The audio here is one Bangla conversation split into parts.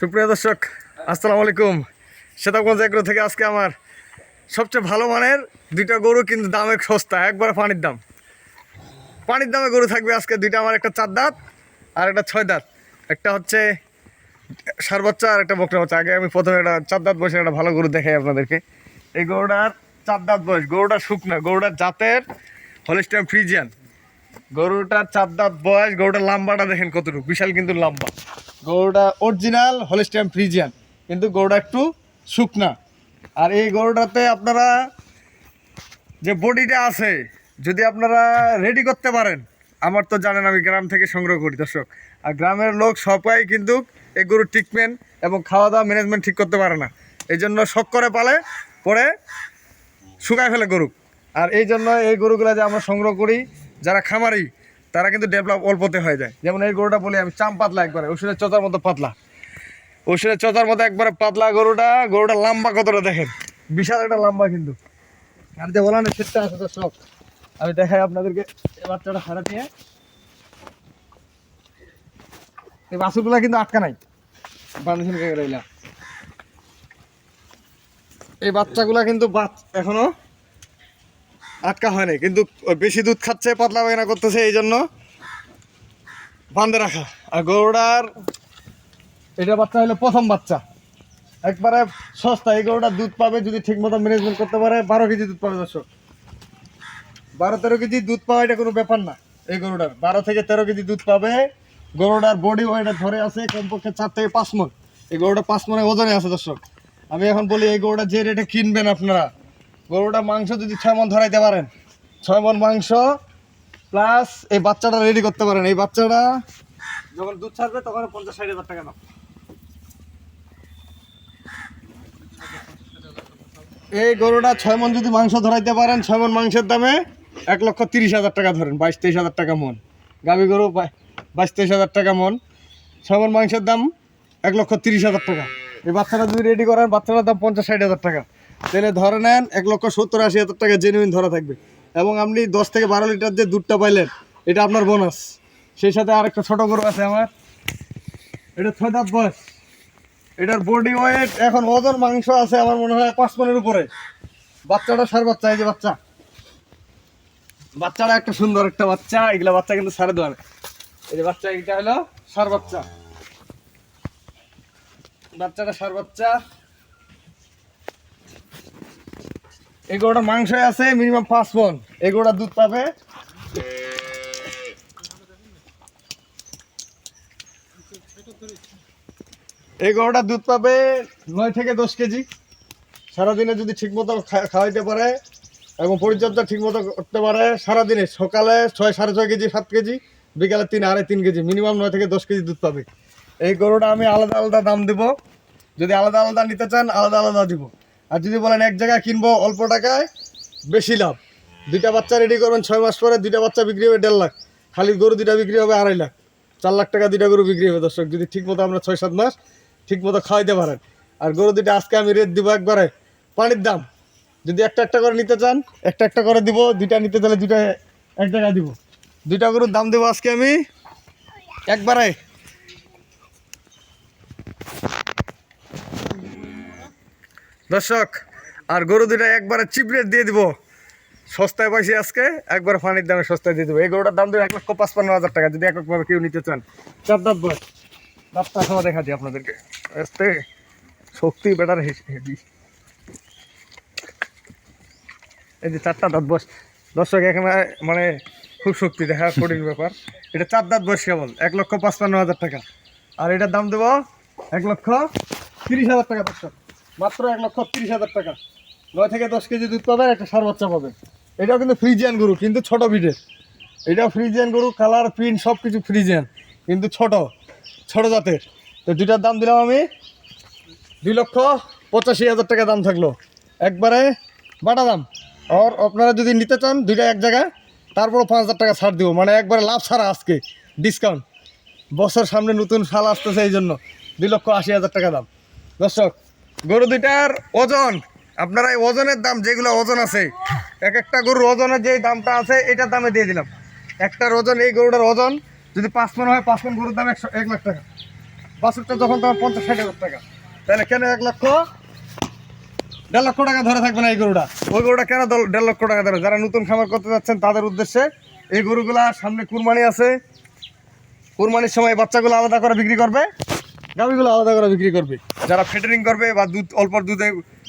সুপ্রিয় দর্শক, আসসালামু আলাইকুম। সেতাবগঞ্জ এগ্রো থেকে আজকে আমার সবচেয়ে ভালো মানের দুইটা গরু, কিন্তু দামে সস্তা, একবারে পানির দাম। পানির দামে গরু থাকবে আজকে দুইটা, আমার একটা চার দাঁত আর একটা ছয় দাঁত। একটা হচ্ছে সার বাচ্চা আর একটা বকরা বাচ্চা আগে আমি প্রথমে একটা চার দাঁত বয়সের একটা ভালো গরু দেখাই আপনাদেরকে। এই গরুটার চার দাঁত বয়স, গরুটা শুকনা, গরুটার জাতের হলিস্টাম ফ্রিজিয়ান গরুটার চার দাঁত বয়স, গরুটার লাম্বাটা দেখেন কতটুকু, বিশাল কিন্তু লম্বা। গরুটা অরিজিনাল হলিস্টাম ফ্রিজিয়ান কিন্তু গরুটা একটু শুকনা। আর এই গরুটাতে আপনারা যে বডিটা আছে, যদি আপনারা রেডি করতে পারেন, আমার তো জানেন আমি গ্রাম থেকে সংগ্রহ করি, দর্শক। আর গ্রামের লোক সবাই কিন্তু এই গরুর ট্রিটমেন্ট এবং খাওয়া দাওয়া ম্যানেজমেন্ট ঠিক করতে পারে না। এই জন্য শখ করে পালে, পরে শুকায় ফেলে গরু। আর এই জন্য এই গরুগুলো যে আমরা সংগ্রহ করি যারা খামারি, তারা কিন্তু ডেভেলপ অল্পতে হয়ে যায়। যেমন এই গরুটা বলি আমি, চাম পাতলা একবারে ওষুধের চতার মতো পাতলা। ওষুধের চতার মতো একবারে পাতলা গরুটা গরুটা লম্বা কতটা দেখেন? বিশাল একটা লম্বা কিন্তু। আর যে বলানো সেটটা আছে তো সব আমি দেখাই আপনাদেরকে বাচ্চাটা হারা দিয়ে এই বাছুরগুলা কিন্তু আটকা নাই। রইলা এই বাচ্চাগুলা কিন্তু এখনও আটকা হয়নি, কিন্তু বেশি দুধ খাচ্ছে, পাতলা পায়খানা করতেছে, এই জন্য বান্ধে রাখা। আর গরুটার এটা বাচ্চা হলো প্রথম বাচ্চা। একবারে সস্তা, এই গরুটা দুধ পাবে যদি ঠিক মতো ম্যানেজমেন্ট করতে পারে, বারো কেজি দুধ পাবে দর্শক। বারো তেরো কেজি দুধ পাওয়া এটা কোনো ব্যাপার না, এই গরুটার। বারো থেকে তেরো কেজি দুধ পাবে, গরুটার বডি ওয়েট ধরে আছে কমপক্ষে চার থেকে পাঁচ মন। এই গরুটা পাঁচ মনে ওজনে আছে দর্শক। আমি এখন বলি, এই গরুটা যে রেটে কিনবেন আপনারা গরুটা মাংস যদি ছয় মন ধরাইতে পারেন, ছয় মন মাংস প্লাস এই বাচ্চাটা রেডি করতে পারেন। এই বাচ্চাটা যখন দুধ ছাড়বে, তখন পঞ্চাশ ষাট হাজার টাকা দাম এই গরুটা ছয় মন যদি মাংস ধরাইতে পারেন, ছয় মন মাংসের দামে এক লক্ষ তিরিশ হাজার টাকা ধরেন, বাইশ তেইশ হাজার টাকা মন। গাভী গরু বাই- বাইশ তেইশ হাজার টাকা মন। ছয় মন মাংসের দাম এক লক্ষ তিরিশ হাজার টাকা। এই বাচ্চাটা যদি রেডি করেন, বাচ্চাটার দাম পঞ্চাশ ষাট হাজার টাকা। তাহলে ধরে নেন এক লক্ষ সত্তর আশি হাজার টাকা জেনুইন ধরা থাকবে। এবং আপনি দশ থেকে বারো লিটার যে দুধটা পাইলেন, এটা আপনার বোনাস সেই সাথে আরেকটা ছোট গরু আছে আমার। এটা ছয় দাঁত বয়স। এটার বডি ওয়েট এখন ওজন মাংস আছে আমার মনে হয় পাঁচ মনের উপরে। বাচ্চাটা সার বাচ্চা, এই যে বাচ্চা। বাচ্চাটা একটা সুন্দর একটা বাচ্চা, এগুলা বাচ্চা কিন্তু সারে দেওয়ার এই যে বাচ্চা, এটা হলো সার বাচ্চা। বাচ্চাটা সার বাচ্চা। এগুলোটা মাংস আছে মিনিমাম পাঁচ মন। এগুলোটা দুধ পাবে। এই গরুটা দুধ পাবে নয় থেকে দশ কেজি। সারাদিনে যদি ঠিকমতো খাওয়াইতে পারে এবং পরিচর্যা ঠিকমতো করতে পারে, সারাদিনে সকালে ছয়, সাড়ে ছয় কেজি, সাত কেজি, বিকালে তিন, আড়াই, তিন কেজি মিনিমাম নয় থেকে দশ কেজি দুধ পাবে। এই গরুটা আমি আলাদা আলাদা দাম দেব। যদি আলাদা আলাদা নিতে চান, আলাদা আলাদা দিব। আর যদি বলেন এক জায়গায় কিনবো অল্প টাকায়, বেশি লাভ। দুইটা বাচ্চা রেডি করবেন ছয় মাস পরে, দুইটা বাচ্চা বিক্রি হবে দেড় লাখ। খালি গরু দুইটা বিক্রি হবে আড়াই লাখ। চার লাখ টাকা দুইটা গরু বিক্রি হবে, দর্শক, যদি ঠিক মতো আমরা ছয় সাত মাস ঠিক মতো খাওয়াইতে পারেন। আর গরু দুইটা আজকে আমি রেট দিব একবারে পানির দাম। যদি একটা একটা করে নিতে চান, একটা একটা করে দিব, দুইটা নিতে চাইলে দুইটা এক জায়গায় দিব। দুইটা গরুর দাম দেবো আজকে আমি একবারে দর্শক, আর গরু দুটা একবারে চিপ রেট দিয়ে দিব। সস্তায় পাইছি আজকে, একবার ফানির দামে সস্তায় দিয়ে দেবো। এই গরুটার দাম দেবো এক লক্ষ পাঁচপান্ন হাজার টাকা, যদি এককভাবে কেউ নিতে চান। চার দাঁত বয়স। দাঁতটা সময় দেখা দিই আপনাদেরকে। আস্তে, শক্তি বেটার হেভি এই যে চারটা দাঁত বয়স। দর্শক, এখানে মানে খুব শক্তি, দেখা কঠিন ব্যাপার। এটা চার দাঁত বয়স কেবল, এক লক্ষ পাঁচপান্ন হাজার টাকা। আর এটার দাম দেবো এক লক্ষ তিরিশ হাজার টাকা দর্শক। মাত্র এক লক্ষ তিরিশ হাজার টাকা। নয় থেকে দশ কেজি দুধ পাবেন, একটা সার বাচ্চা পাবেন। এটাও কিন্তু ফ্রিজিয়ান গরু, কিন্তু ছোট বিটের এটাও ফ্রিজিয়ান গরু, কালার, প্রিন্ট সব কিছু ফ্রিজিয়ান, কিন্তু ছোট ছোট জাতের। তো দুইটার দাম দিলাম আমি, দুই লক্ষ পঁচাশি হাজার টাকা দাম থাকল। একবারে বাটা দাম। আর আপনারা যদি নিতে চান, দুইটা এক জায়গায়, তারপরও পাঁচ হাজার টাকা ছাড় দিব। মানে একবারে লাভ ছাড়া আজকে ডিসকাউন্ট বছর সামনে নতুন সাল আসতেছে এই জন্য, দুই লক্ষ আশি হাজার টাকা দাম। দর্শক গরু দুইটার ওজন, আপনারা এই ওজনের দাম যেগুলো ওজন আছে, এক একটা গরুর ওজনের যে দামটা আছে, এটার দামে দিয়ে দিলাম। একটার ওজন এই গরুটার ওজন, যদি পাঁচ মন হয়, পাঁচ মন গরুর দাম একশো, এক লাখ টাকা। বাছুরটা যখন তোমার পঞ্চাশ, ষাট হাজার টাকা। তাহলে কেন এক লক্ষ, দেড় লক্ষ টাকা ধরে থাকবে না এই গরুটা? ওই গরুটা কেন দেড় লক্ষ টাকা ধরে? যারা নতুন খামার করতে যাচ্ছেন, তাদের উদ্দেশ্যে এই গরুগুলা সামনে কুরবানি আছে। কুরবানির সময় বাচ্চাগুলো আলাদা করে বিক্রি করবে। গাভিগুলো আলাদা করে বিক্রি করবে। যারা ফেটারিং করবে বা দুধ, অল্প দুধে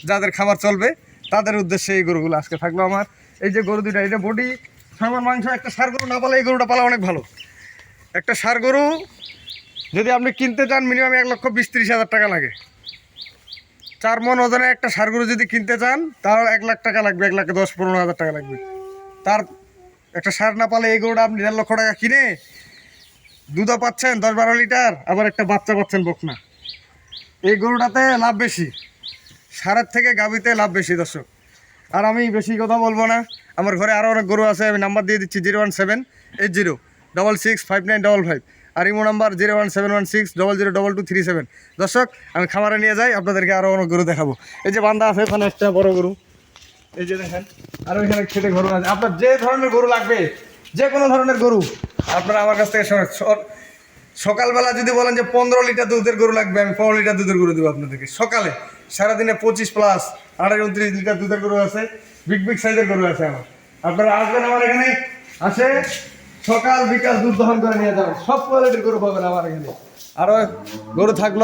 যাদের খামার চলবে, তাদের উদ্দেশ্যে এই গরুগুলো আজকে থাকল আমার। এই যে গরু দুইটা এটা বডি সামার মাংস, একটা সার গরু না পালে এই গরুটা পালা অনেক ভালো। একটা সার গরু, যদি আপনি কিনতে চান মিনিমাম এক লক্ষ বিশ ত্রিশ হাজার টাকা লাগে। চার মন ওজনে একটা সার গরু যদি কিনতে চান, তাহলে এক লাখ টাকা লাগবে, এক লাখ দশ, পনেরো হাজার টাকা লাগবে। তার একটা সার না পালে এই গরুটা আপনি দেড় লক্ষ টাকা কিনে দুধও পাচ্ছেন, দশ বারো লিটার, আবার একটা বাচ্চা পাচ্ছেন বকনা। এই গরুটাতে লাভ বেশি, সারের থেকে গাভিতে লাভ বেশি, দর্শক। আর আমি বেশি কথা বলব না, আমার ঘরে আরও অনেক গরু আছে, আমি নাম্বার দিয়ে দিচ্ছি zero one seven eight zero double six five nine double five আর imo number zero one seven one six double zero double two three seven দর্শক, আমি খামারে নিয়ে যাই, আপনাদেরকে আরও অনেক গরু দেখাবো। এই যে বান্দা আছে, এখানে একটা বড় গরু। এই যে দেখেন, আর ওইখানে খেটে গরু আছে। আপনার যে ধরনের গরু লাগবে যে কোনো ধরনের গরু আপনারা আমার কাছ থেকে সকালবেলা যদি বলেন যে পনেরো লিটার দুধের গরু লাগবে, আমি পনেরো লিটার দুধের গরু দেবো আপনাদেরকে। সকালে, সারাদিনে পঁচিশ প্লাস আড়াই উনত্রিশ লিটার দুধের গরু আছে বিগ বিগ সাইজের গরু আছে আমার। আপনারা আসবেন আমার এখানে, আসে সকাল বিকাল দুধ দহন করে নিয়ে যাবেন। সব কোয়ালিটির গরু পাবেন আমার এখানে। আরও গরু থাকল।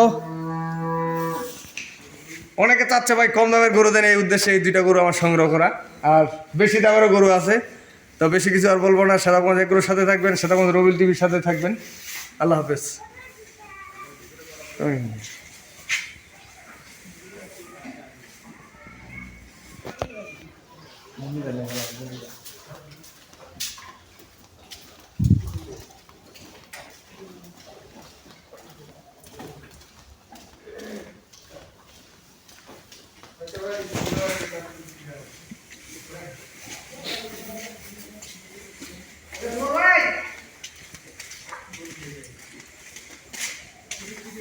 অনেকে চাচ্ছে ভাই কম দামের গরু দেন, এই উদ্দেশ্যে এই দুইটা গরু আমার সংগ্রহ করা। আর বেশি দামেরও গরু আছে। তো বেশি কিছু আর বলব না। সাদাগঞ্জ এগুলোর সাথে থাকবেন সাদাগঞ্জ রবিল টিভির সাথে থাকবেন। আল্লাহ হাফেজ।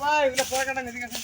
ভাই এগুলো পরে কাটান এদিকে আসেন।